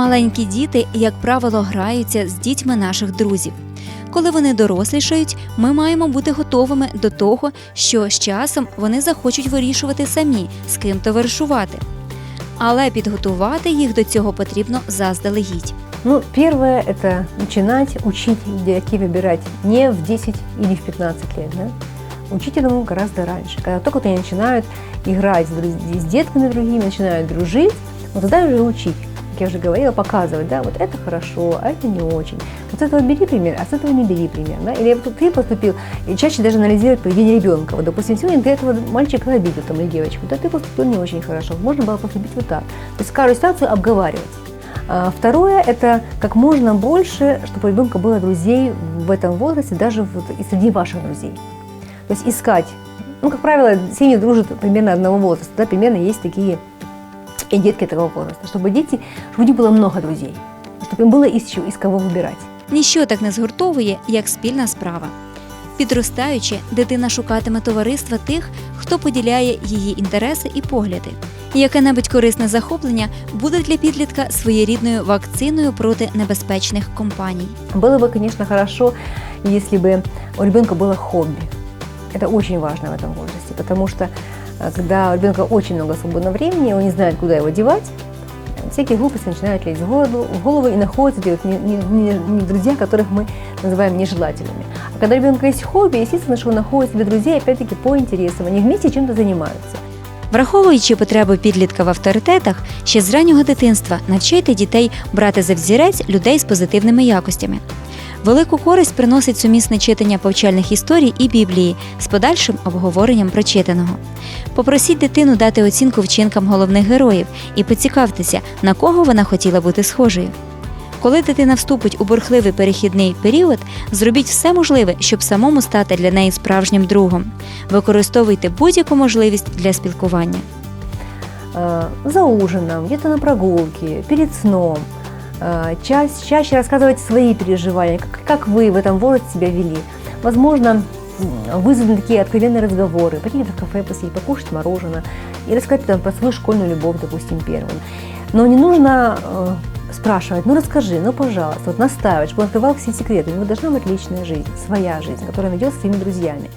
Маленькі діти, як правило, граються з дітьми наших друзів. Коли вони дорослішають, ми маємо бути готовими до того, що з часом вони захочуть вирішувати самі, з ким товаришувати. Але підготувати їх до цього потрібно заздалегідь. Ну, первое – это начинать учить детей выбирать не в 10 или в 15 лет, да? Учить этому гораздо раньше. Когда только вот они начинают играть с, друз- с детками другими, начинают дружить, вот тогда уже учить. Как я уже говорила, показывать, да, вот это хорошо, а это не очень. Вот с этого бери пример, а с этого не бери пример. Да? Или вот ты поступил, и чаще даже анализировать поведение ребенка. Вот, допустим, сегодня ты этого мальчика обидел там, или девочку, да, ты поступил не очень хорошо, можно было поступить вот так. То есть каждую ситуацию обговаривать. А Второе – это как можно больше, чтобы у ребенка было друзей в этом возрасте, даже вот и среди ваших друзей. То есть искать. Ну, как правило, семьи дружат примерно одного возраста, да, примерно есть такие и детки такого возраста, чтобы дети, чтобы у них было много друзей, чтобы им было из, чего- из кого выбирать. Ніщо так не згуртовує, як спільна справа. Підростаючи, дитина шукатиме товариства тих, хто поділяє її інтереси і погляди. Яке-небудь корисне захоплення буде для підлітка своєрідною вакциною проти небезпечних компаній. Было бы, конечно, хорошо, если бы у ребенка было хобби. Это очень важно в этом возрасте, потому что э, когда у ребенка очень много свободного времени, он не знает, куда его девать, всякие глупости начинают лезть в голову, в голову и находятся где-то не, не- не- не друзья, которых мы называем нежелательными. А когда у ребенка есть хобби, естественно, что он находит себе друзей, опять-таки, по интересам. Они вместе чем-то занимаются. Враховуючи потреби підлітка в авторитетах, ще з раннього дитинства навчайте дітей брати за взірець людей з позитивними якостями. Велику користь приносить сумісне читання повчальних історій і Біблії з подальшим обговоренням прочитаного. Попросіть дитину дати оцінку вчинкам головних героїв і поцікавтеся, на кого вона хотіла бути схожою. Коли дитина вступить у бурхливий перехідний період, зробіть все можливе, щоб самому стати для неї справжнім другом. Використовуйте будь-яку можливість для спілкування. э, за ужином, где-то на прогулке, перед сном. Э, ча- чаще рассказывать свои переживания, как, как вы в этом возрасте себя вели. Возможно, вызваны такие откровенные разговоры, пойти в кафе посидеть, покушать мороженое и рассказать там, про свою школьную любовь, допустим, первым. Но не нужно э, спрашивать, ну расскажи, ну пожалуйста, вот настаивать, чтобы он открывал все секреты. У него должна быть личная жизнь, своя жизнь, которую он своими друзьями.